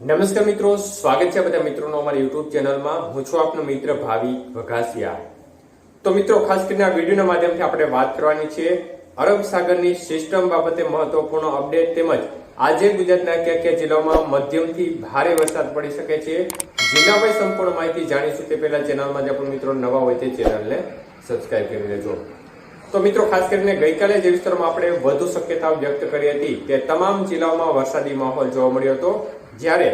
નમસ્કાર મિત્રો, સ્વાગત છે બધા મિત્રોનો અમારી યુટ્યુબ ચેનલમાં. હું છું આપનો મિત્ર ભાવિ વઘાસિયા. તો મિત્રો, ખાસ કરીને આ વિડીયોના માધ્યમથી આપણે વાત કરવાની છે અરબ સાગરની સિસ્ટમ બાબતે મહત્વપૂર્ણ અપડેટ તેમજ આજે ગુજરાતના કયા કયા જિલ્લાઓમાં મધ્યમથી ભારે વરસાદ પડી શકે છે. જિલ્લા વાઇઝ સંપૂર્ણ માહિતી જાણીશું તે પહેલા ચેનલમાં. જે પણ મિત્રો નવા હોય તે ચેનલને સબસ્ક્રાઇબ કરી લેજો. તો મિત્રો, ખાસ કરીને ગઈકાલે જે વિસ્તારમાં આપણે વધુ શક્યતાઓ વ્યક્ત કરી હતી, તે તમામ જિલ્લાઓમાં વરસાદી માહોલ જોવા મળ્યો હતો. જ્યારે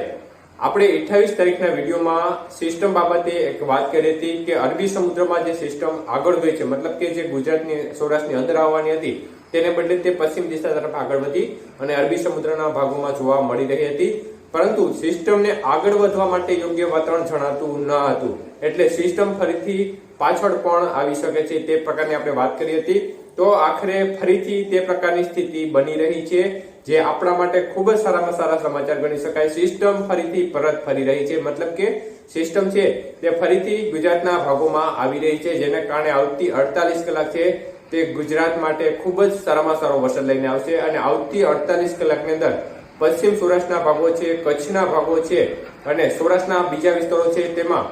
આપણે 28 તારીખના વિડીયોમાં સિસ્ટમ બાબતે એક વાત કરી હતી કે અરબી સમુદ્રમાં જે સિસ્ટમ આગળ ગઈ છે, મતલબ કે જે ગુજરાતની, સૌરાષ્ટ્રની અંદર આવવાની હતી, તેને બદલે તે પશ્ચિમ દિશા તરફ આગળ વધી અને અરબી સમુદ્રના ભાગોમાં જોવા મળી રહી હતી. પરંતુ સિસ્ટમને આગળ વધવા માટે યોગ્ય વાતાવરણ જણાતું ન હતું. એટલે સિસ્ટમ ફરીથી પાછળ પણ આવી શકે છે તે પ્રકારની આપણે વાત કરી હતી. તો આખરે ફરીથી તે પ્રકારની સ્થિતિ બની રહી છે, જે આપણા માટે ખૂબ જ સારામાં સારા સમાચાર ગણી શકાય. સિસ્ટમ ફરીથી પરત ફરી રહી છે. મતલબ કે સિસ્ટમ છે તે ફરીથી ગુજરાતના ભાગોમાં આવી રહી છે, જેને કારણે આવતી અડતાલીસ કલાક છે તે ગુજરાત માટે ખૂબ જ સારામાં સારો વરસાદ લઈને આવશે. અને આવતી અડતાલીસ કલાકની અંદર પશ્ચિમ સૌરાષ્ટ્રના ભાગો છે, કચ્છના ભાગો છે અને સૌરાષ્ટ્રના બીજા વિસ્તારો છે, તેમાં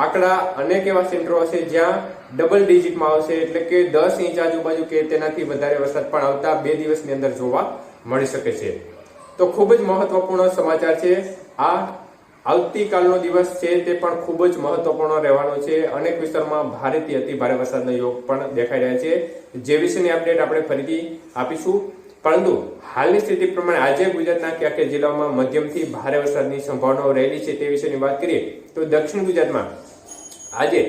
આંકડા અનેક એવા સેન્ટરો હશે જ્યાં ડબલ ડિજિટમાં આવશે એટલે કે દસ ઇંચ આજુબાજુ કે તેનાથી વધારે વરસાદ પણ આવતા બે દિવસની અંદર જોવા મળી શકે છે. તો ખૂબ જ મહત્વપૂર્ણ સમાચાર છે. આ આવતીકાલનો દિવસ છે તે પણ ખૂબ જ મહત્વપૂર્ણ રહેવાનો છે. અનેક વિસ્તારમાં ભારેથી અતિ ભારે વરસાદનો યોગ પણ દેખાઈ રહ્યા છે. જે વિશેની અપડેટ આપણે ફરીથી આપીશું. પરંતુ હાલની સ્થિતિ પ્રમાણે આજે ગુજરાતના ક્યાંક કયા જિલ્લાઓમાં મધ્યમથી ભારે વરસાદની સંભાવનાઓ રહેલી છે તે વિશેની વાત કરીએ તો દક્ષિણ ગુજરાતમાં આજે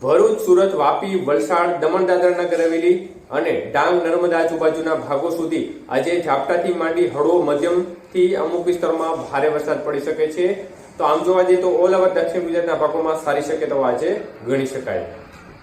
ભરૂચ, સુરત, વાપી, વલસાડ દમણ દાદરા નગર હવેલી અને ડાંગ, નર્મદા આજુબાજુના ભાગો સુધી આજે ઝાપટાથી માંડી હળવો મધ્યમથી અમુક વિસ્તારોમાં ભારે વરસાદ પડી શકે છે. તો આમ જોવા જઈએ તો ઓલ ઓવર દક્ષિણ ગુજરાતના ભાગોમાં સારી શક્યતાઓ આજે ગણી શકાય.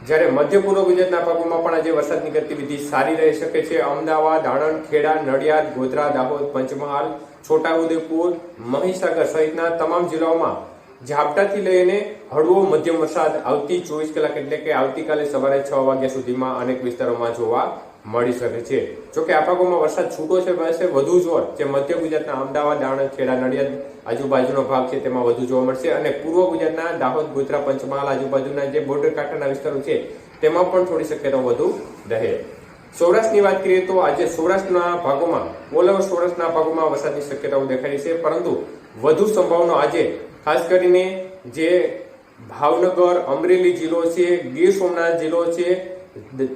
જ્યારે મધ્ય પૂર્વ ગુજરાતના ભાગોમાં પણ આજે વરસાદની ગતિવિધિ સારી રહી શકે છે. અમદાવાદ, આણંદ, ખેડા, નડિયાદ, ગોધરા, દાહોદ, પંચમહાલ, છોટાઉદેપુર, મહીસાગર સહિતના તમામ જિલ્લાઓમાં ઝાપટાથી લઈને હળવો મધ્યમ વરસાદ આવતી ચોવીસ કલાક એટલે કે આવતીકાલે સવારે છ વાગ્યા સુધીમાં અનેક વિસ્તારોમાં જોવા મળી શકે છે. જોકે આ ભાગોમાં વરસાદ છૂટો છે વરસે વધુ જોર જે મધ્ય ગુજરાતના અમદાવાદ આણંદ ખેડા, નડિયાદ આજુબાજુનો ભાગ છે તેમાં વધુ જોવા મળશે અને પૂર્વ ગુજરાતના દાહોદ, ગોધરા, પંચમહાલ આજુબાજુના જે બોર્ડર કાંઠાના વિસ્તારો છે તેમાં પણ થોડી શક્યતા વધુ રહે. સૌરાષ્ટ્રની વાત કરીએ તો આજે સૌરાષ્ટ્રના ભાગોમાં ઓલ ઓવર સૌરાષ્ટ્રના ભાગોમાં વરસાદની શક્યતાઓ દેખાઈ છે, પરંતુ વધુ સંભાવના આજે ખાસ કરીને જે ભાવનગર, અમરેલી જિલ્લો છે, ગીર સોમનાથ જિલ્લો છે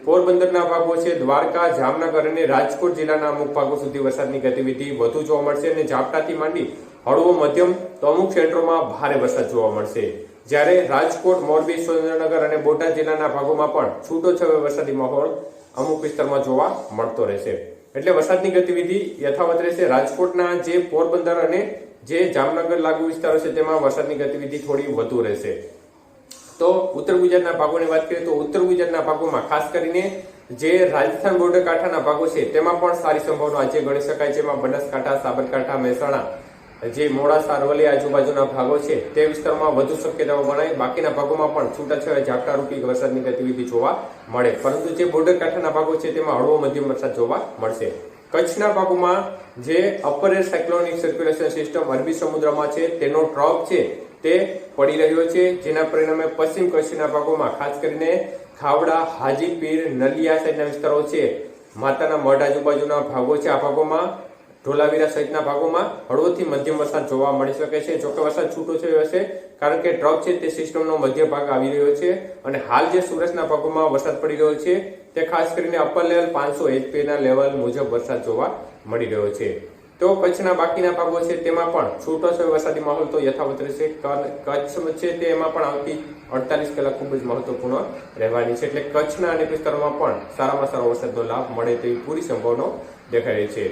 પોરબંદરના ભાગો છે, દ્વારકા, જામનગર અને રાજકોટ જિલ્લાના અમુક ભાગો સુધી વરસાદની ગતિવિધિ વધુ જોવા મળશે અને ઝાપટાથી માંડી હળવો મધ્યમ તો અમુક ક્ષેત્રોમાં ભારે વરસાદ જોવા મળશે. જ્યારે રાજકોટ, મોરબી, સુરેન્દ્રનગર અને બોટાદ જિલ્લાના ભાગોમાં પણ છૂટો છવાયો વરસાદી માહોલ અમુક વિસ્તારમાં જોવા મળતો રહેશે. એટલે વરસાદની ગતિવિધિ યથાવત રહેશે. રાજકોટના જે પોરબંદર અને જે જામનગર લાગુ વિસ્તારો છે, તેમાં વરસાદની ગતિવિધિ થોડી વધુ રહેશે. તો ઉત્તર ગુજરાતના ભાગોની વાત કરીએ તો ઉત્તર ગુજરાતના ભાગોમાં ખાસ કરીને જે રાજસ્થાન બોર્ડર કાંઠાના ભાગો છે, તેમાં પણ સારી સંભાવના આજે ગણી શકાય, જેમાં બનાસકાંઠા, સાબરકાંઠા, મહેસાણા જે મોડાસા અરવલ્લી આજુબાજુના ભાગો છે, તે વિસ્તારમાં વધુ શક્યતાઓ ગણાય. બાકીના ભાગોમાં પણ છૂટાછવાયા ઝાપટારૂપી વરસાદની ગતિવિધિ જોવા મળે. પરંતુ જે બોર્ડર કાંઠાના ભાગો છે, તેમાં હળવો મધ્યમ વરસાદ જોવા મળશે. કચ્છના ભાગોમાં જે upper air cyclonic circulation system અરબી સમુદ્રમાં છે, તેનો ટ્રોપ છે, તે પડી રહ્યો છે. જેના પરિણામે પશ્ચિમ કચ્છના ભાગોમાં, ખાસ કરીને ખાવડા, હાજીપીર, નલિયા સાઈડના વિસ્તારો છે, માતાના મઢ આજુબાજુના ભાગો છે. આ ભાગોમાં ઢોલાવીરા સહિતના ભાગોમાં હળવોથી મધ્યમ વરસાદ જોવા મળી શકે છે. જોકે વરસાદ છૂટો થયો હશે કારણ કે ટ્રપ છે તે સિસ્ટમનો મધ્ય ભાગ આવી રહ્યો છે અને હાલ જે સુરતના ભાગોમાં વરસાદ પડી રહ્યો છે, તે ખાસ કરીને અપર લેવલ પાંચસો એચપીના લેવલ મુજબ વરસાદ જોવા મળી રહ્યો છે. તો કચ્છના બાકીના ભાગો છે તેમાં પણ છૂટો છે વરસાદી માહોલ તો યથાવત રહેશે. કચ્છ છે તે એમાં પણ આવતી અડતાલીસ કલાક ખૂબ જ મહત્વપૂર્ણ રહેવાની છે. એટલે કચ્છના અનેક વિસ્તારોમાં પણ સારામાં સારો વરસાદનો લાભ મળે તેવી પૂરી સંભાવના રહી છે.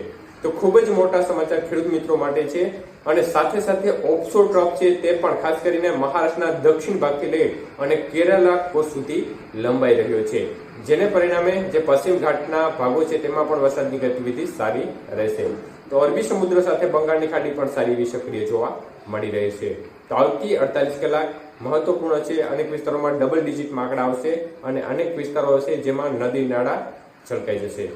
તો ખૂબ જ મોટા સમાચાર ખેડૂત મિત્રો માટે છે. અને સાથે સાથે ઓફશોર ટ્રપ છે તે પણ ખાસ કરીને મહારાષ્ટ્રના દક્ષિણ ભાગથી લઈ અને કેરલા કોસ્ટ સુધી લંબાઈ રહ્યો છે. જેને પરિણામે જે પશ્ચિમ ઘાટના ભાગો છે તેમાં પણ વરસાદની ગતિવિધિ સારી રહેશે. તો અરબી સમુદ્ર સાથે બંગાળની ખાડી પણ સારી એવી સક્રિય જોવા મળી રહી છે. તો આવતી અડતાલીસ કલાક મહત્વપૂર્ણ છે. અનેક વિસ્તારોમાં ડબલ ડિજિટ આંકડા આવશે અને અનેક વિસ્તારો હશે જેમાં નદી, નાળા છલકાઈ જશે.